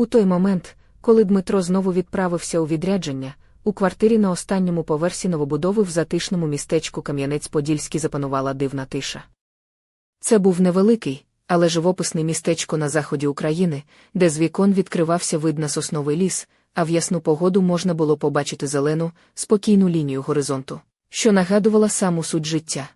У той момент, коли Дмитро знову відправився у відрядження, у квартирі на останньому поверсі новобудови в затишному містечку Кам'янець-Подільський запанувала дивна тиша. Це був невеликий, але живописне містечко на заході України, де з вікон відкривався вид на сосновий ліс, а в ясну погоду можна було побачити зелену, спокійну лінію горизонту, що нагадувала саму суть життя.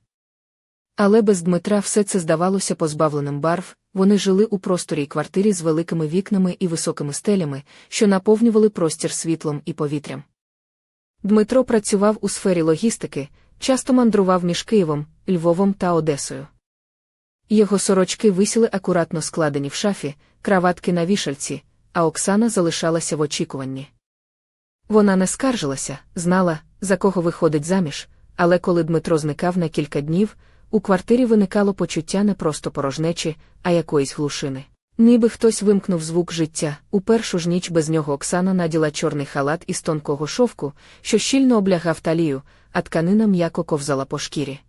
Але без Дмитра все це здавалося позбавленим барв, вони жили у просторій квартирі з великими вікнами і високими стелями, що наповнювали простір світлом і повітрям. Дмитро працював у сфері логістики, часто мандрував між Києвом, Львовом та Одесою. Його сорочки висіли акуратно складені в шафі, краватки на вішальці, а Оксана залишалася в очікуванні. Вона не скаржилася, знала, за кого виходить заміж, але коли Дмитро зникав на кілька днів, у квартирі виникало почуття не просто порожнечі, а якоїсь глушини. Ніби хтось вимкнув звук життя, у першу ж ніч без нього Оксана наділа чорний халат із тонкого шовку, що щільно облягав талію, а тканина м'яко ковзала по шкірі.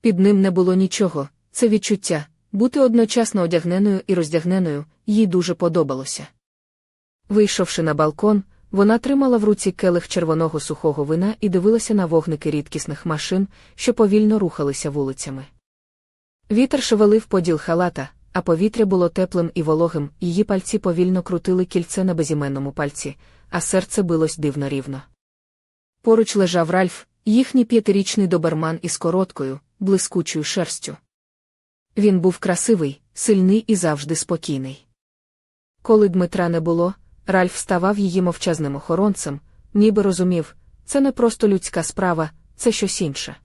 Під ним не було нічого, це відчуття, бути одночасно одягненою і роздягненою, їй дуже подобалося. Вийшовши на балкон, вона тримала в руці келих червоного сухого вина і дивилася на вогники рідкісних машин, що повільно рухалися вулицями. Вітер шевелив поділ халата, а повітря було теплим і вологим, її пальці повільно крутили кільце на безіменному пальці, а серце билось дивно рівно. Поруч лежав Ральф, їхній п'ятирічний доберман із короткою, блискучою шерстю. Він був красивий, сильний і завжди спокійний. Коли Дмитра не було, Ральф ставав її мовчазним охоронцем, ніби розумів, це не просто людська справа, це щось інше.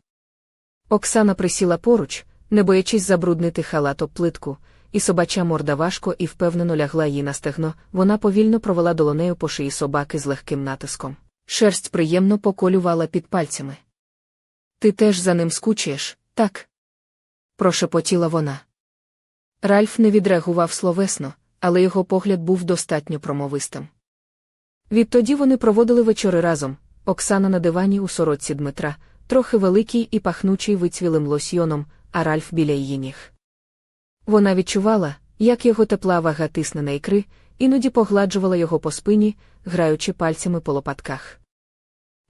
Оксана присіла поруч, не боячись забруднити халат об плитку, і собача морда важко і впевнено лягла їй на стегно, вона повільно провела долонею по шиї собаки з легким натиском. Шерсть приємно поколювала під пальцями. Ти теж за ним скучаєш, так? прошепотіла вона. Ральф не відреагував словесно, але його погляд був достатньо промовистим. Відтоді вони проводили вечори разом, Оксана на дивані у сорочці Дмитра, трохи великий і пахнучий вицвілим лосьйоном, а Ральф біля її ніг. Вона відчувала, як його тепла вага тисне на ікри, іноді погладжувала його по спині, граючи пальцями по лопатках.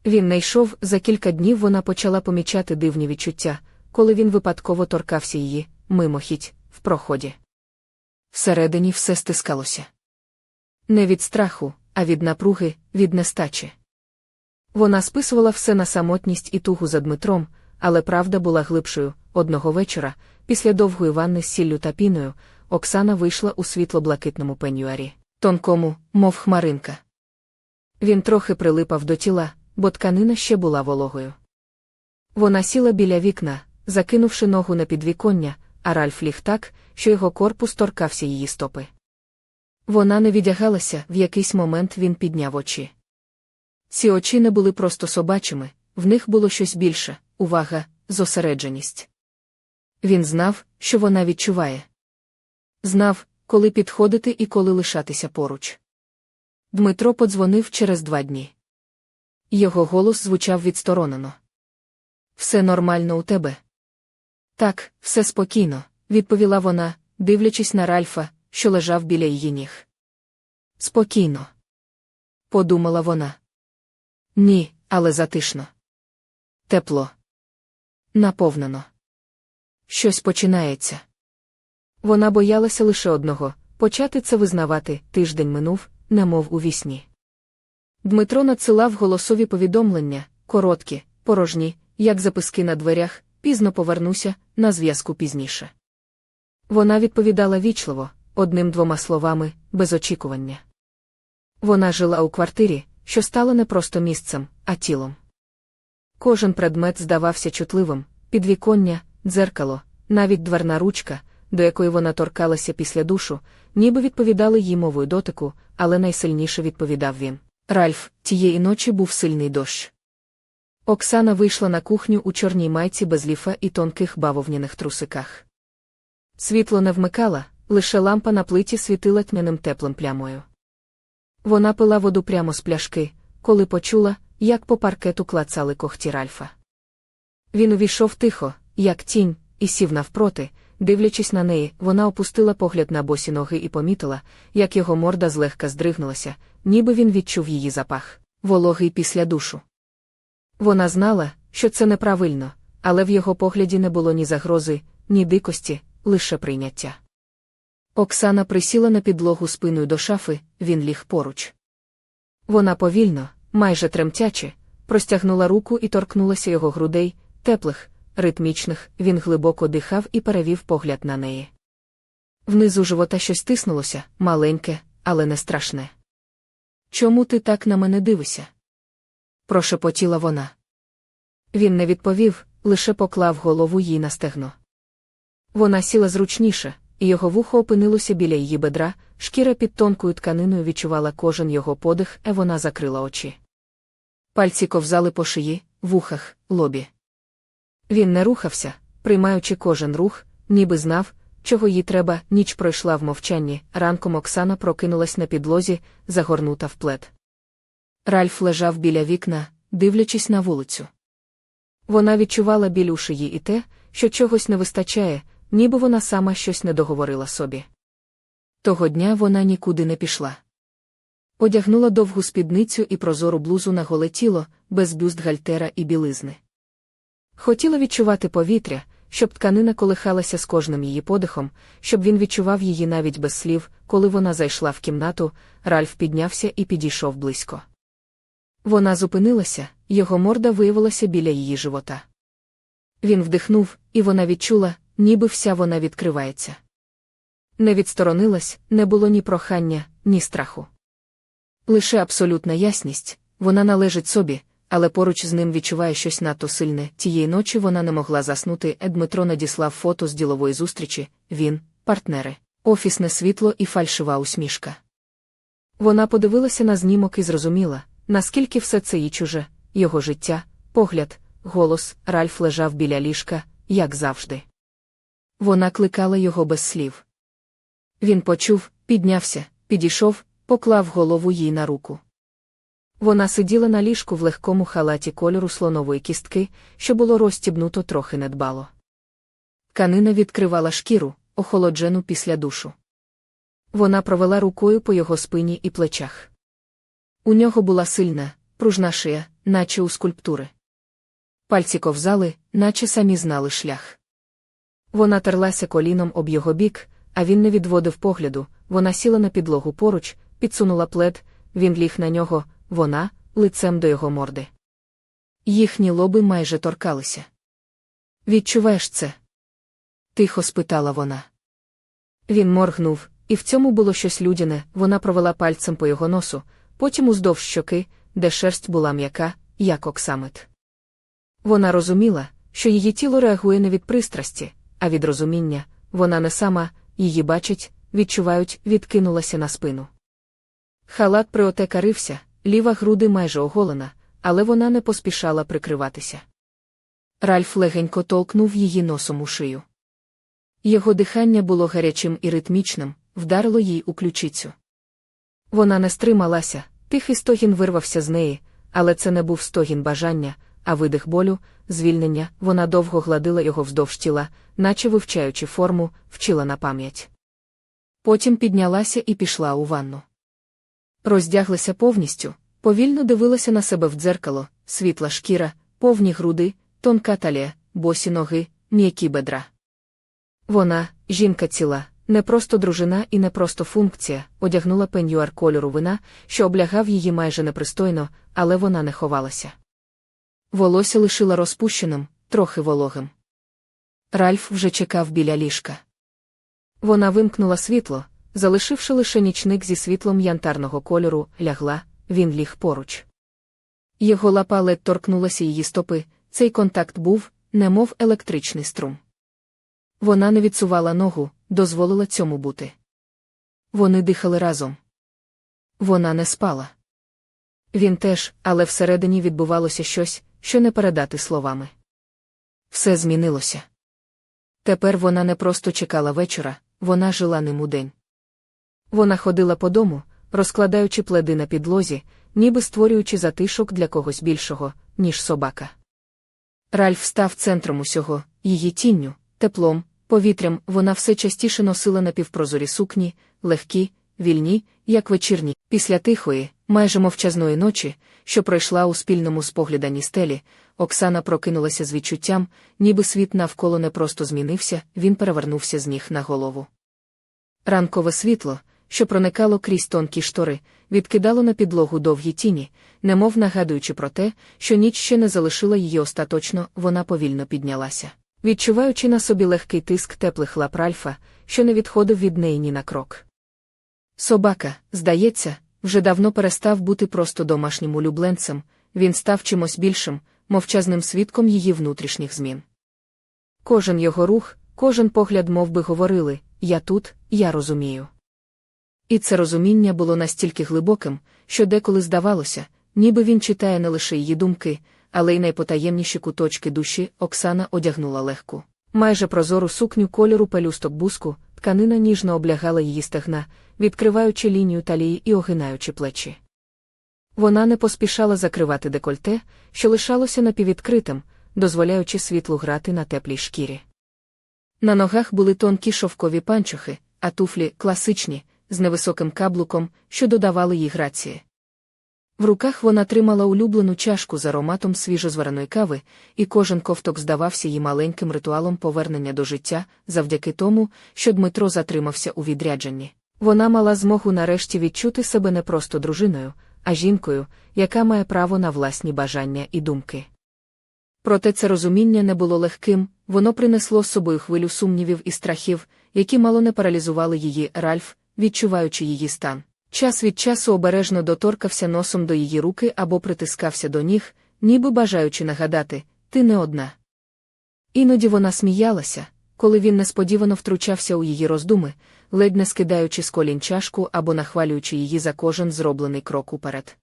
Він не йшов, за кілька днів вона почала помічати дивні відчуття, коли він випадково торкався її, мимохідь, в проході. Всередині все стискалося. Не від страху, а від напруги, від нестачі. Вона списувала все на самотність і тугу за Дмитром, але правда була глибшою. Одного вечора, після довгої ванни з сіллю та піною, Оксана вийшла у світло-блакитному пенюарі, тонкому, мов хмаринка. Він трохи прилипав до тіла, бо тканина ще була вологою. Вона сіла біля вікна, закинувши ногу на підвіконня, а Ральф ліг так, що його корпус торкався її стопи. Вона не відягалася, в якийсь момент він підняв очі. Ці очі не були просто собачими, в них було щось більше увага, зосередженість. Він знав, що вона відчуває. Знав, коли підходити і коли лишатися поруч. Дмитро подзвонив через два дні. Його голос звучав відсторонено. Все нормально у тебе. Так, все спокійно, відповіла вона, дивлячись на Ральфа, що лежав біля її ніг. Спокійно. Подумала вона. Ні, але затишно. Тепло. Наповнено. Щось починається. Вона боялася лише одного почати це визнавати, тиждень минув, немов у вісні. Дмитро надсилав голосові повідомлення, короткі, порожні, як записки на дверях, пізно повернуся, на зв'язку пізніше. Вона відповідала вічливо, одним-двома словами, без очікування. Вона жила у квартирі, що стала не просто місцем, а тілом. Кожен предмет здавався чутливим, підвіконня, дзеркало, навіть дверна ручка, до якої вона торкалася після душу, ніби відповідали їй мовою дотику, але найсильніше відповідав він. Ральф, тієї ночі був сильний дощ. Оксана вийшла на кухню у чорній майці без ліфа і тонких бавовняних трусиках. Світло не вмикала, лише лампа на плиті світила тьмяним теплим плямою. Вона пила воду прямо з пляшки, коли почула, як по паркету клацали когті Ральфа. Він увійшов тихо, як тінь, і сів навпроти, Дивлячись на неї, вона опустила погляд на босі ноги і помітила, як його морда злегка здригнулася, ніби він відчув її запах, вологий після душу. Вона знала, що це неправильно, але в його погляді не було ні загрози, ні дикості, лише прийняття. Оксана присіла на підлогу спиною до шафи, він ліг поруч. Вона повільно, майже тремтячи, простягнула руку і торкнулася його грудей, теплих, ритмічних, він глибоко дихав і перевів погляд на неї. Внизу живота щось тиснулося, маленьке, але не страшне. Чому ти так на мене дивишся? прошепотіла вона. Він не відповів, лише поклав голову їй на стегно. Вона сіла зручніше, і його вухо опинилося біля її бедра, шкіра під тонкою тканиною відчувала кожен його подих, а вона закрила очі. Пальці ковзали по шиї, вухах, лобі. Він не рухався, приймаючи кожен рух, ніби знав, чого їй треба, ніч пройшла в мовчанні, ранком Оксана прокинулась на підлозі, загорнута в плед. Ральф лежав біля вікна, дивлячись на вулицю. Вона відчувала біль у шиї і те, що чогось не вистачає, ніби вона сама щось не договорила собі. Того дня вона нікуди не пішла. Одягнула довгу спідницю і прозору блузу на голе тіло, без бюстгальтера і білизни. Хотіла відчувати повітря, щоб тканина колихалася з кожним її подихом, щоб він відчував її навіть без слів, коли вона зайшла в кімнату, Ральф піднявся і підійшов близько. Вона зупинилася, його морда виявилася біля її живота. Він вдихнув, і вона відчула, ніби вся вона відкривається. Не відсторонилась, не було ні прохання, ні страху. Лише абсолютна ясність, вона належить собі, але поруч з ним відчуває щось надто сильне. Тієї ночі вона не могла заснути. Дмитро надіслав фото з ділової зустрічі, він, партнери, офісне світло і фальшива усмішка. Вона подивилася на знімок і зрозуміла, наскільки все це їй чуже, його життя, погляд, голос, Ральф лежав біля ліжка, як завжди. Вона кликала його без слів. Він почув, піднявся, підійшов, поклав голову їй на руку. Вона сиділа на ліжку в легкому халаті кольору слонової кістки, що було розстібнуто трохи недбало. Тканина відкривала шкіру, охолоджену після душу. Вона провела рукою по його спині і плечах. У нього була сильна, пружна шия, наче у скульптури. Пальці ковзали, наче самі знали шлях. Вона терлася коліном об його бік, а він не відводив погляду, вона сіла на підлогу поруч, підсунула плед, він ліг на нього, вона лицем до його морди. Їхні лоби майже торкалися. Відчуваєш це? Тихо спитала вона. Він моргнув, і в цьому було щось людяне, вона провела пальцем по його носу, потім уздовж щоки, де шерсть була м'яка, як оксамит. Вона розуміла, що її тіло реагує не від пристрасті, а від розуміння, вона не сама, її бачать, відчувають, відкинулася на спину. Халат приотекарився, ліва груди майже оголена, але вона не поспішала прикриватися. Ральф легенько толкнув її носом у шию. Його дихання було гарячим і ритмічним, вдарило їй у ключицю. Вона не стрималася, тихий стогін вирвався з неї, але це не був стогін бажання, а видих болю, звільнення, вона довго гладила його вздовж тіла, наче вивчаючи форму, вчила на пам'ять. Потім піднялася і пішла у ванну. Роздяглася повністю, повільно дивилася на себе в дзеркало, світла шкіра, повні груди, тонка талія, босі ноги, м'які бедра. Вона, жінка ціла, не просто дружина і не просто функція, одягнула пенюар кольору вина, що облягав її майже непристойно, але вона не ховалася. Волосся лишила розпущеним, трохи вологим. Ральф вже чекав біля ліжка. Вона вимкнула світло, залишивши лише нічник зі світлом янтарного кольору, лягла, він ліг поруч. Його лапа ледь торкнулася її стопи, цей контакт був, немов електричний струм. Вона не відсувала ногу, дозволила цьому бути. Вони дихали разом. Вона не спала. Він теж, але всередині відбувалося щось, що не передати словами. Все змінилося. Тепер вона не просто чекала вечора, вона жила ним у день. Вона ходила по дому, розкладаючи пледи на підлозі, ніби створюючи затишок для когось більшого, ніж собака. Ральф став центром усього, її тінню, теплом, Повітрям вона все частіше носила напівпрозорі сукні, легкі, вільні, як вечірні, після тихої, майже мовчазної ночі, що пройшла у спільному спогляданні стелі, Оксана прокинулася з відчуттям, ніби світ навколо не просто змінився, він перевернувся з ніг на голову. Ранкове світло, що проникало крізь тонкі штори, відкидало на підлогу довгі тіні, немов нагадуючи про те, що ніч ще не залишила її остаточно, вона повільно піднялася, відчуваючи на собі легкий тиск теплих лап Ральфа, що не відходив від неї ні на крок. Собака, здається, вже давно перестав бути просто домашнім улюбленцем, він став чимось більшим, мовчазним свідком її внутрішніх змін. Кожен його рух, кожен погляд мов би, говорили Я тут, я розумію. І це розуміння було настільки глибоким, що деколи здавалося, ніби він читає не лише її думки, але й найпотаємніші куточки душі Оксана одягнула легку. Майже прозору сукню кольору пелюсток буску, тканина ніжно облягала її стегна, відкриваючи лінію талії і огинаючи плечі. Вона не поспішала закривати декольте, що лишалося напіввідкритим, дозволяючи світлу грати на теплій шкірі. На ногах були тонкі шовкові панчохи, а туфлі класичні, з невисоким каблуком, що додавали їй грації. В руках вона тримала улюблену чашку з ароматом свіжозвареної кави, і кожен ковток здавався їй маленьким ритуалом повернення до життя, завдяки тому, що Дмитро затримався у відрядженні. Вона мала змогу нарешті відчути себе не просто дружиною, а жінкою, яка має право на власні бажання і думки. Проте це розуміння не було легким, воно принесло з собою хвилю сумнівів і страхів, які мало не паралізували її Ральф, відчуваючи її стан. Час від часу обережно доторкався носом до її руки або притискався до ніг, ніби бажаючи нагадати ти не одна. Іноді вона сміялася, коли він несподівано втручався у її роздуми, ледь не скидаючи з колін чашку або нахвалюючи її за кожен зроблений крок уперед.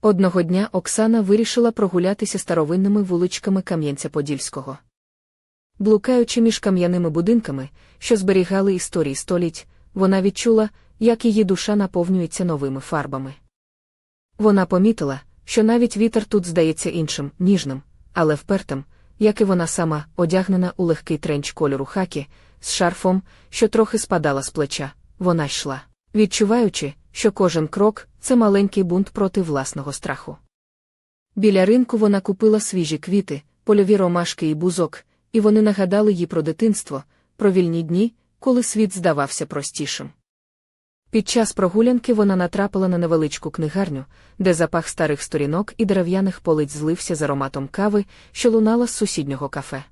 Одного дня Оксана вирішила прогулятися старовинними вуличками Кам'янця-Подільського. Блукаючи між кам'яними будинками, що зберігали історії століть, вона відчула, як її душа наповнюється новими фарбами. Вона помітила, що навіть вітер тут здається іншим, ніжним, але впертим, як і вона сама, одягнена у легкий тренч кольору хакі, з шарфом, що трохи спадала з плеча, вона йшла, відчуваючи, що кожен крок це маленький бунт проти власного страху. Біля ринку вона купила свіжі квіти, польові ромашки і бузок, і вони нагадали їй про дитинство, про вільні дні, коли світ здавався простішим. Під час прогулянки вона натрапила на невеличку книгарню, де запах старих сторінок і дерев'яних полиць злився з ароматом кави, що лунала з сусіднього кафе.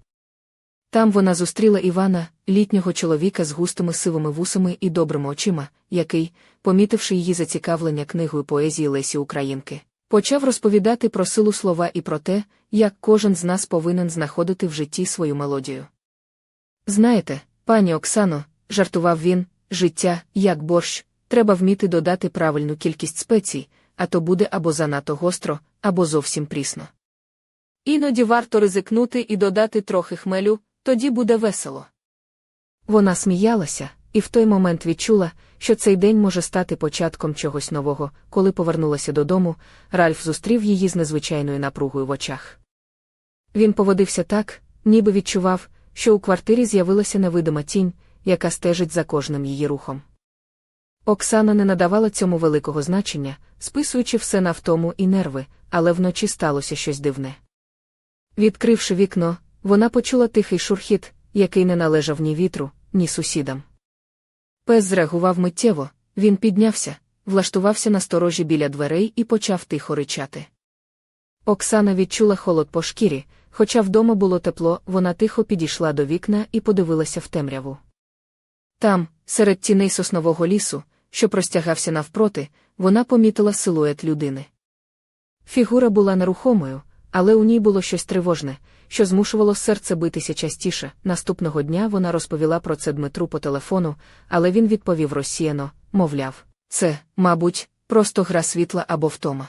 Там вона зустріла Івана, літнього чоловіка з густими сивими вусами і добрими очима, який, помітивши її зацікавлення книгою поезії Лесі Українки, почав розповідати про силу слова і про те, як кожен з нас повинен знаходити в житті свою мелодію. Знаєте, пані Оксано, жартував він, життя, як борщ, треба вміти додати правильну кількість спецій, а то буде або занадто гостро, або зовсім прісно. Іноді варто ризикнути і додати трохи хмелю, тоді буде весело. Вона сміялася, і в той момент відчула, що цей день може стати початком чогось нового, коли повернулася додому, Ральф зустрів її з незвичайною напругою в очах. Він поводився так, ніби відчував, що у квартирі з'явилася невидима тінь, яка стежить за кожним її рухом. Оксана не надавала цьому великого значення, списуючи все на втому і нерви, але вночі сталося щось дивне. Відкривши вікно, вона почула тихий шурхіт, який не належав ні вітру, ні сусідам. Пес зреагував миттєво, він піднявся, влаштувався на сторожі біля дверей і почав тихо ричати. Оксана відчула холод по шкірі, хоча вдома було тепло, вона тихо підійшла до вікна і подивилася в темряву. Там, серед тіней соснового лісу, що простягався навпроти, вона помітила силует людини. Фігура була нерухомою, але у ній було щось тривожне, що змушувало серце битися частіше. Наступного дня вона розповіла про це Дмитру по телефону, але він відповів розсіяно, мовляв, це, мабуть, просто гра світла або втома.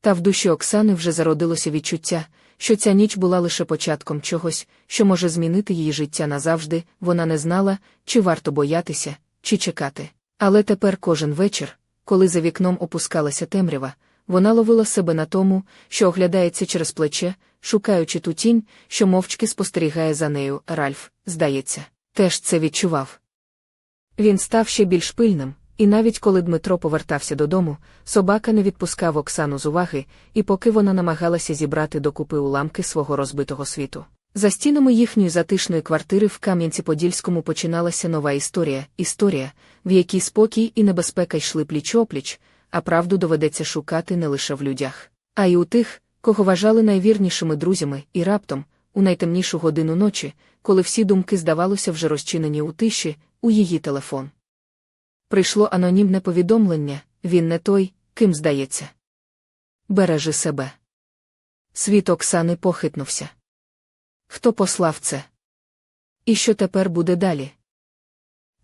Та в душі Оксани вже зародилося відчуття, що ця ніч була лише початком чогось, що може змінити її життя назавжди, вона не знала, чи варто боятися, чи чекати. Але тепер кожен вечір, коли за вікном опускалася темрява, вона ловила себе на тому, що оглядається через плече, шукаючи ту тінь, що мовчки спостерігає за нею, Ральф, здається, теж це відчував. Він став ще більш пильним, і навіть коли Дмитро повертався додому, собака не відпускав Оксану з уваги, і поки вона намагалася зібрати докупи уламки свого розбитого світу. За стінами їхньої затишної квартири в Кам'янці-Подільському починалася нова історія, історія, в якій спокій і небезпека йшли пліч-опліч, а правду доведеться шукати не лише в людях, а й у тих, кого вважали найвірнішими друзями, і раптом, у найтемнішу годину ночі, коли всі думки, здавалося, вже розчинені у тиші, у її телефон. Прийшло анонімне повідомлення він не той, ким здається. Бережи себе. Світ Оксани похитнувся. Хто послав це? І що тепер буде далі?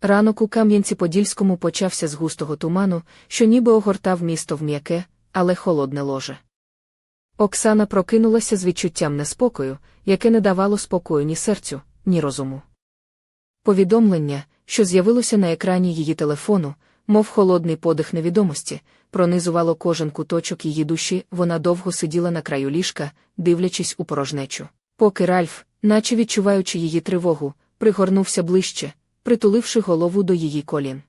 Ранок у Кам'янці-Подільському почався з густого туману, що ніби огортав місто в м'яке, але холодне ложе. Оксана прокинулася з відчуттям неспокою, яке не давало спокою ні серцю, ні розуму. Повідомлення, що з'явилося на екрані її телефону, мов холодний подих невідомості, пронизувало кожен куточок її душі, вона довго сиділа на краю ліжка, дивлячись у порожнечу. Поки Ральф, наче відчуваючи її тривогу, пригорнувся ближче, притуливши голову до її колін.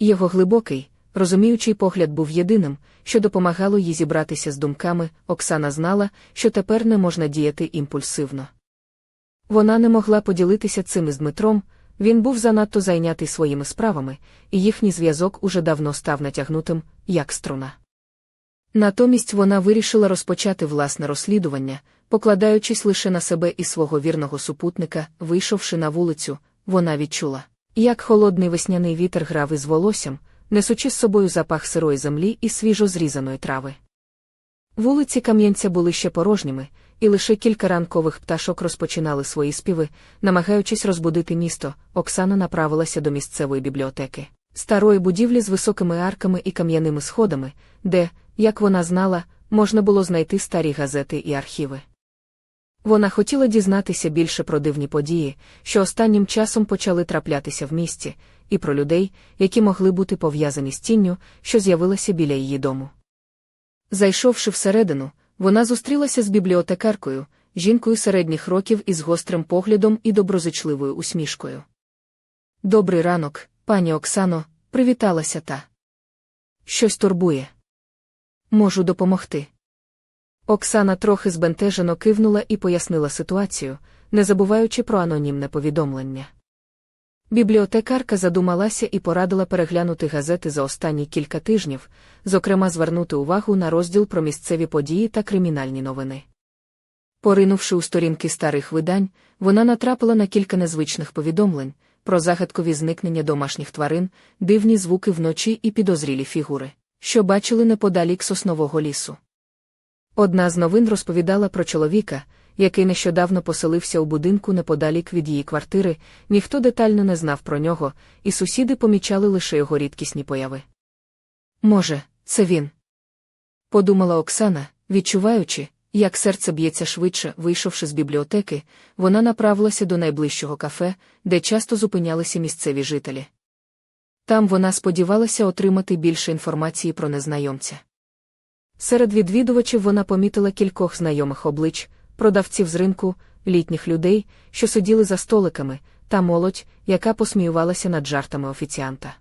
Його глибокий, розуміючий погляд був єдиним, що допомагало їй зібратися з думками, Оксана знала, що тепер не можна діяти імпульсивно. Вона не могла поділитися цим із Дмитром, він був занадто зайнятий своїми справами, і їхній зв'язок уже давно став натягнутим, як струна. Натомість вона вирішила розпочати власне розслідування, покладаючись лише на себе і свого вірного супутника, вийшовши на вулицю, вона відчула, як холодний весняний вітер грав із волоссям, несучи з собою запах сирої землі і свіжо зрізаної трави. Вулиці Кам'янця були ще порожніми, і лише кілька ранкових пташок розпочинали свої співи, намагаючись розбудити місто, Оксана направилася до місцевої бібліотеки, старої будівлі з високими арками і кам'яними сходами, де, як вона знала, можна було знайти старі газети і архіви. Вона хотіла дізнатися більше про дивні події, що останнім часом почали траплятися в місті, і про людей, які могли бути пов'язані з тінню, що з'явилася біля її дому. Зайшовши всередину, вона зустрілася з бібліотекаркою, жінкою середніх років із гострим поглядом і доброзичливою усмішкою. Добрий ранок, пані Оксано, привіталася та. Щось турбує. Можу допомогти. Оксана трохи збентежено кивнула і пояснила ситуацію, не забуваючи про анонімне повідомлення. Бібліотекарка задумалася і порадила переглянути газети за останні кілька тижнів, зокрема звернути увагу на розділ про місцеві події та кримінальні новини. Поринувши у сторінки старих видань, вона натрапила на кілька незвичних повідомлень про загадкові зникнення домашніх тварин, дивні звуки вночі і підозрілі фігури, що бачили неподалік соснового лісу. Одна з новин розповідала про чоловіка, який нещодавно поселився у будинку неподалік від її квартири, ніхто детально не знав про нього, і сусіди помічали лише його рідкісні появи. Може, це він. Подумала Оксана, відчуваючи, як серце б'ється швидше, вийшовши з бібліотеки, вона направилася до найближчого кафе, де часто зупинялися місцеві жителі. Там вона сподівалася отримати більше інформації про незнайомця. Серед відвідувачів вона помітила кількох знайомих облич, продавців з ринку, літніх людей, що сиділи за столиками, та молодь, яка посміювалася над жартами офіціанта.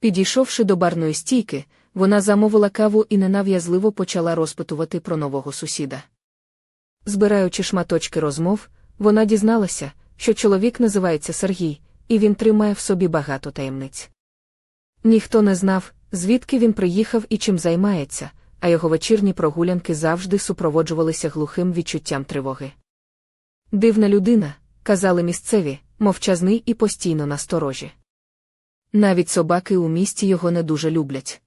Підійшовши до барної стійки, вона замовила каву і ненав'язливо почала розпитувати про нового сусіда. Збираючи шматочки розмов, вона дізналася, що чоловік називається Сергій, і він тримає в собі багато таємниць. Ніхто не знав, звідки він приїхав і чим займається, а його вечірні прогулянки завжди супроводжувалися глухим відчуттям тривоги. Дивна людина, казали місцеві, мовчазний і постійно насторожі. Навіть собаки у місті його не дуже люблять.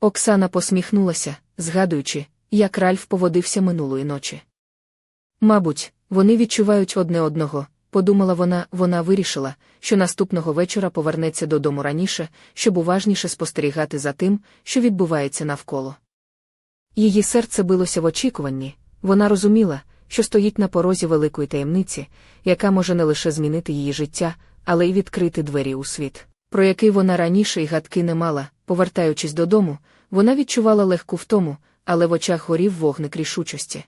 Оксана посміхнулася, згадуючи, як Ральф поводився минулої ночі. Мабуть, вони відчувають одне одного, подумала вона, вона вирішила, що наступного вечора повернеться додому раніше, щоб уважніше спостерігати за тим, що відбувається навколо. Її серце билося в очікуванні, вона розуміла, що стоїть на порозі великої таємниці, яка може не лише змінити її життя, але й відкрити двері у світ, про який вона раніше й гадки не мала, повертаючись додому, вона відчувала легку втому, але в очах горів вогник рішучості.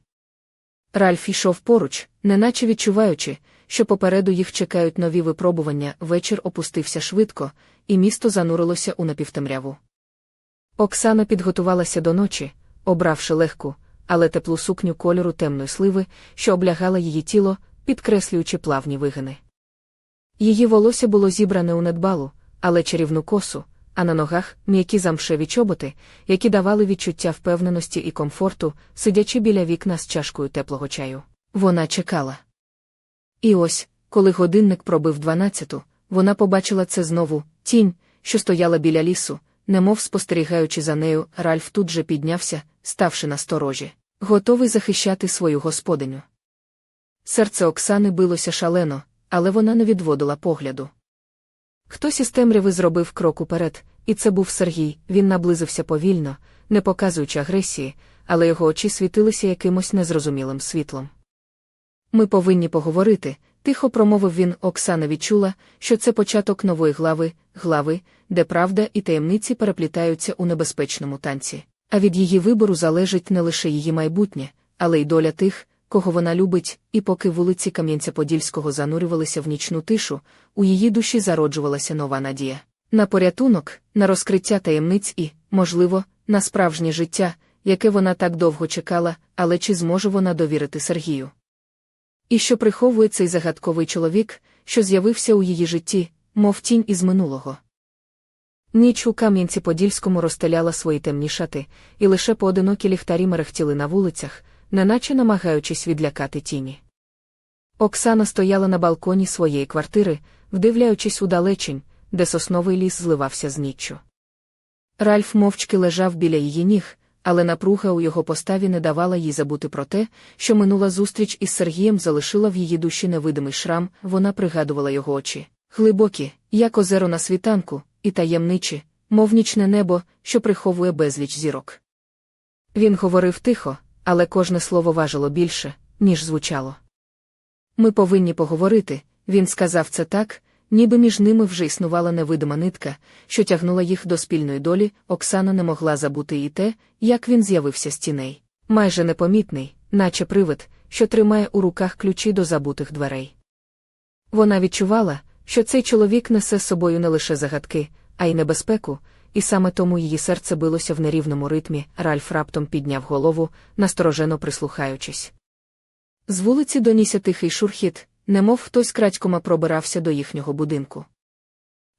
Ральф йшов поруч, неначе відчуваючи, що попереду їх чекають нові випробування, вечір опустився швидко, і місто занурилося у напівтемряву. Оксана підготувалася до ночі, обравши легку, але теплу сукню кольору темної сливи, що облягала її тіло, підкреслюючи плавні вигини. Її волосся було зібране у недбалу, але чарівну косу, а на ногах м'які замшеві чоботи, які давали відчуття впевненості і комфорту, сидячи біля вікна з чашкою теплого чаю. Вона чекала. І ось, коли годинник пробив дванадцяту, вона побачила це знову тінь, що стояла біля лісу, немов спостерігаючи за нею, Ральф тут же піднявся, ставши на сторожі, готовий захищати свою господиню. Серце Оксани билося шалено, але вона не відводила погляду. Хтось із темряви зробив крок уперед, і це був Сергій. Він наблизився повільно, не показуючи агресії, але його очі світилися якимось незрозумілим світлом. Ми повинні поговорити, тихо промовив він. Оксана відчула, що це початок нової глави, глави, де правда і таємниці переплітаються у небезпечному танці. А від її вибору залежить не лише її майбутнє, але й доля тих, кого вона любить, і поки вулиці Кам'янця-Подільського занурювалися в нічну тишу, у її душі зароджувалася нова надія. На порятунок, на розкриття таємниць і, можливо, на справжнє життя, яке вона так довго чекала, але чи зможе вона довірити Сергію? І що приховує цей загадковий чоловік, що з'явився у її житті, мов тінь із минулого. Ніч у Кам'янці-Подільському розстеляла свої темні шати, і лише поодинокі ліхтарі мерехтіли на вулицях, неначе намагаючись відлякати тіні. Оксана стояла на балконі своєї квартири, вдивляючись у далечінь, де сосновий ліс зливався з ніччю. Ральф мовчки лежав біля її ніг, але напруга у його поставі не давала їй забути про те, що минула зустріч із Сергієм залишила в її душі невидимий шрам, вона пригадувала його очі. Глибокі, як озеро на світанку, і таємничі, мов нічне небо, що приховує безліч зірок. Він говорив тихо, але кожне слово важило більше, ніж звучало. Ми повинні поговорити, він сказав це так, ніби між ними вже існувала невидима нитка, що тягнула їх до спільної долі, Оксана не могла забути і те, як він з'явився з тіней. Майже непомітний, наче привид, що тримає у руках ключі до забутих дверей. Вона відчувала, що цей чоловік несе з собою не лише загадки, а й небезпеку, і саме тому її серце билося в нерівному ритмі. Ральф раптом підняв голову, насторожено прислухаючись. З вулиці донісся тихий шурхіт, немов хтось крадькома пробирався до їхнього будинку.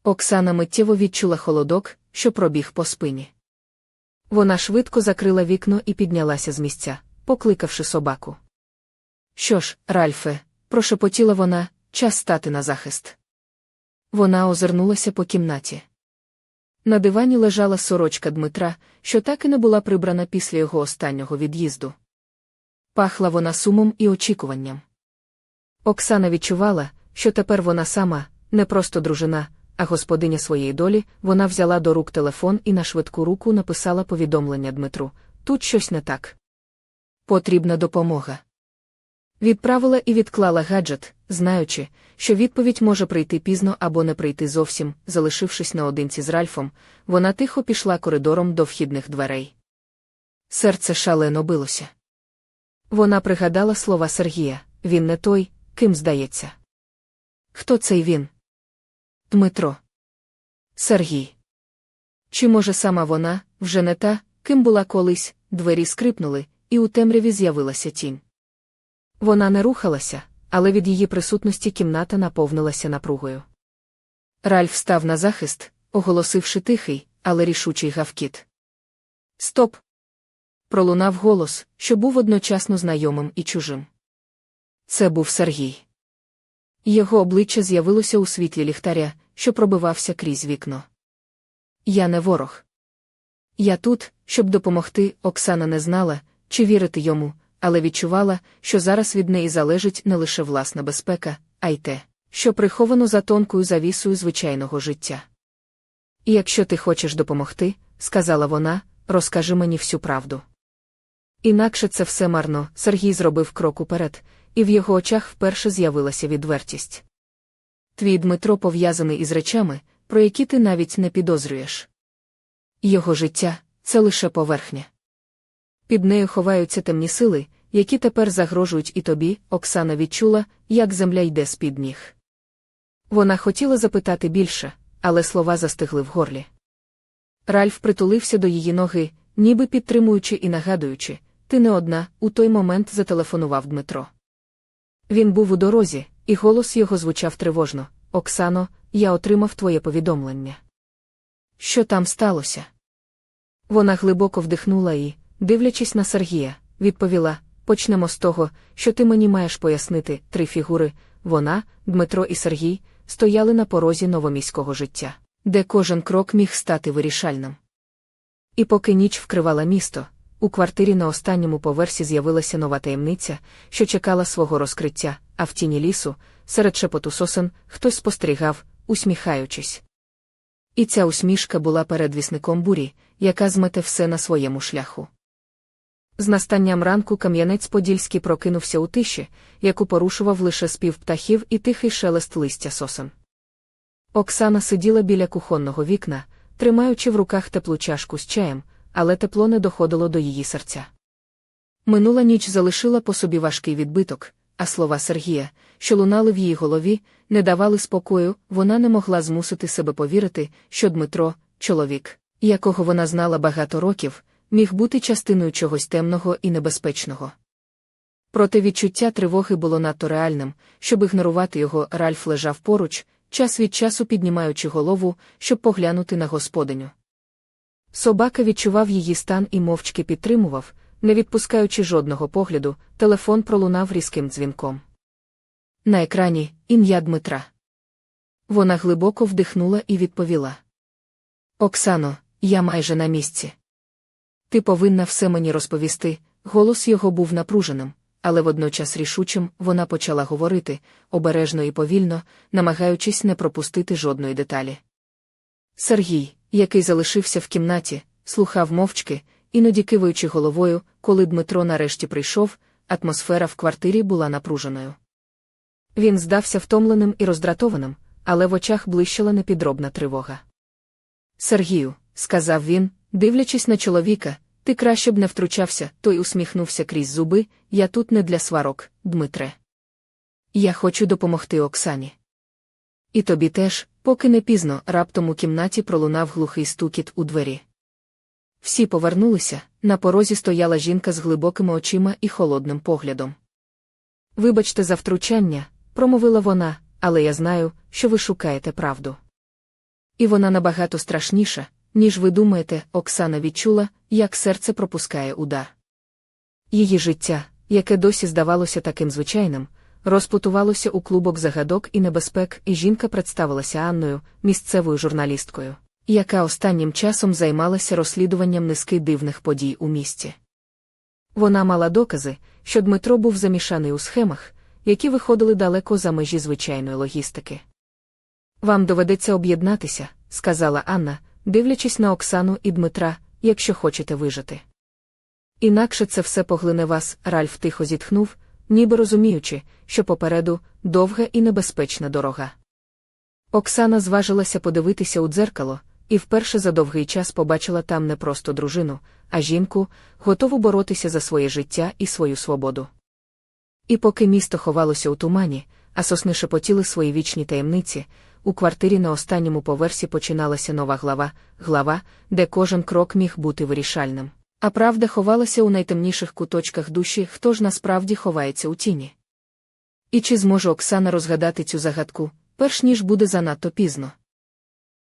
Оксана миттєво відчула холодок, що пробіг по спині. Вона швидко закрила вікно і піднялася з місця, покликавши собаку. Що ж, Ральфе, прошепотіла вона, час стати на захист. Вона озирнулася по кімнаті. На дивані лежала сорочка Дмитра, що так і не була прибрана після його останнього від'їзду. Пахла вона сумом і очікуванням. Оксана відчувала, що тепер вона сама, не просто дружина, а господиня своєї долі, вона взяла до рук телефон і на швидку руку написала повідомлення Дмитру тут щось не так. Потрібна допомога. Відправила і відклала гаджет, знаючи, що відповідь може прийти пізно або не прийти зовсім, залишившись наодинці з Ральфом, вона тихо пішла коридором до вхідних дверей. Серце шалено билося. Вона пригадала слова Сергія він не той, ким здається. Хто цей він? Дмитро. Сергій. Чи може сама вона, вже не та, ким була колись, двері скрипнули, і у темряві з'явилася тінь. Вона не рухалася, але від її присутності кімната наповнилася напругою. Ральф став на захист, оголосивши тихий, але рішучий гавкіт. Стоп! Пролунав голос, що був одночасно знайомим і чужим. Це був Сергій. Його обличчя з'явилося у світлі ліхтаря, що пробивався крізь вікно. Я не ворог. Я тут, щоб допомогти. Оксана не знала, чи вірити йому, але відчувала, що зараз від неї залежить не лише власна безпека, а й те, що приховано за тонкою завісою звичайного життя. І якщо ти хочеш допомогти, сказала вона, розкажи мені всю правду. Інакше це все марно, Сергій зробив крок уперед, і в його очах вперше з'явилася відвертість. Твій Дмитро пов'язаний із речами, про які ти навіть не підозрюєш. Його життя це лише поверхня. Під нею ховаються темні сили, які тепер загрожують і тобі, Оксана відчула, як земля йде з-під ніг. Вона хотіла запитати більше, але слова застигли в горлі. Ральф притулився до її ноги, ніби підтримуючи і нагадуючи, ти не одна, у той момент зателефонував Дмитро. Він був у дорозі, і голос його звучав тривожно Оксано, я отримав твоє повідомлення. Що там сталося? Вона глибоко вдихнула і, дивлячись на Сергія, відповіла: Почнемо з того, що ти мені маєш пояснити три фігури вона, Дмитро і Сергій, стояли на порозі новоміського життя, де кожен крок міг стати вирішальним. І поки ніч вкривала місто, у квартирі на останньому поверсі з'явилася нова таємниця, що чекала свого розкриття, а в тіні лісу, серед шепоту сосен, хтось спостерігав, усміхаючись. І ця усмішка була передвісником бурі, яка змете все на своєму шляху. З настанням ранку Кам'янець Подільський прокинувся у тиші, яку порушував лише спів птахів і тихий шелест листя сосен. Оксана сиділа біля кухонного вікна, тримаючи в руках теплу чашку з чаєм, але тепло не доходило до її серця. Минула ніч залишила по собі важкий відбиток, а слова Сергія, що лунали в її голові, не давали спокою, вона не могла змусити себе повірити, що Дмитро, чоловік, якого вона знала багато років, міг бути частиною чогось темного і небезпечного. Проте відчуття тривоги було надто реальним, щоб ігнорувати його, Ральф лежав поруч, час від часу піднімаючи голову, щоб поглянути на господиню. Собака відчував її стан і мовчки підтримував, не відпускаючи жодного погляду, телефон пролунав різким дзвінком. На екрані ім'я Дмитра. Вона глибоко вдихнула і відповіла: Оксано, я майже на місці. Ти повинна все мені розповісти. Голос його був напруженим, але водночас рішучим вона почала говорити, обережно і повільно, намагаючись не пропустити жодної деталі. Сергій, який залишився в кімнаті, слухав мовчки, іноді киваючи головою, коли Дмитро нарешті прийшов, атмосфера в квартирі була напруженою. Він здався втомленим і роздратованим, але в очах блищила непідробна тривога. Сергію, сказав він, дивлячись на чоловіка, ти краще б не втручався, той усміхнувся крізь зуби, я тут не для сварок, Дмитре. Я хочу допомогти Оксані. І тобі теж, поки не пізно, раптом у кімнаті пролунав глухий стукіт у двері. Всі повернулися, на порозі стояла жінка з глибокими очима і холодним поглядом. Вибачте за втручання, промовила вона, але я знаю, що ви шукаєте правду. І вона набагато страшніша, ніж ви думаєте, Оксана відчула, як серце пропускає удар. Її життя, яке досі здавалося таким звичайним, розпутувалося у клубок загадок і небезпек, і жінка представилася Анною, місцевою журналісткою, яка останнім часом займалася розслідуванням низки дивних подій у місті. Вона мала докази, що Дмитро був замішаний у схемах, які виходили далеко за межі звичайної логістики. Вам доведеться об'єднатися, сказала Анна, дивлячись на Оксану і Дмитра, якщо хочете вижити. Інакше це все поглине вас, Ральф тихо зітхнув, ніби розуміючи, що попереду довга і небезпечна дорога. Оксана зважилася подивитися у дзеркало, і вперше за довгий час побачила там не просто дружину, а жінку, готову боротися за своє життя і свою свободу. І поки місто ховалося у тумані, а сосни шепотіли свої вічні таємниці, у квартирі на останньому поверсі починалася нова глава, глава, де кожен крок міг бути вирішальним. А правда ховалася у найтемніших куточках душі, хто ж насправді ховається у тіні. І чи зможе Оксана розгадати цю загадку, перш ніж буде занадто пізно?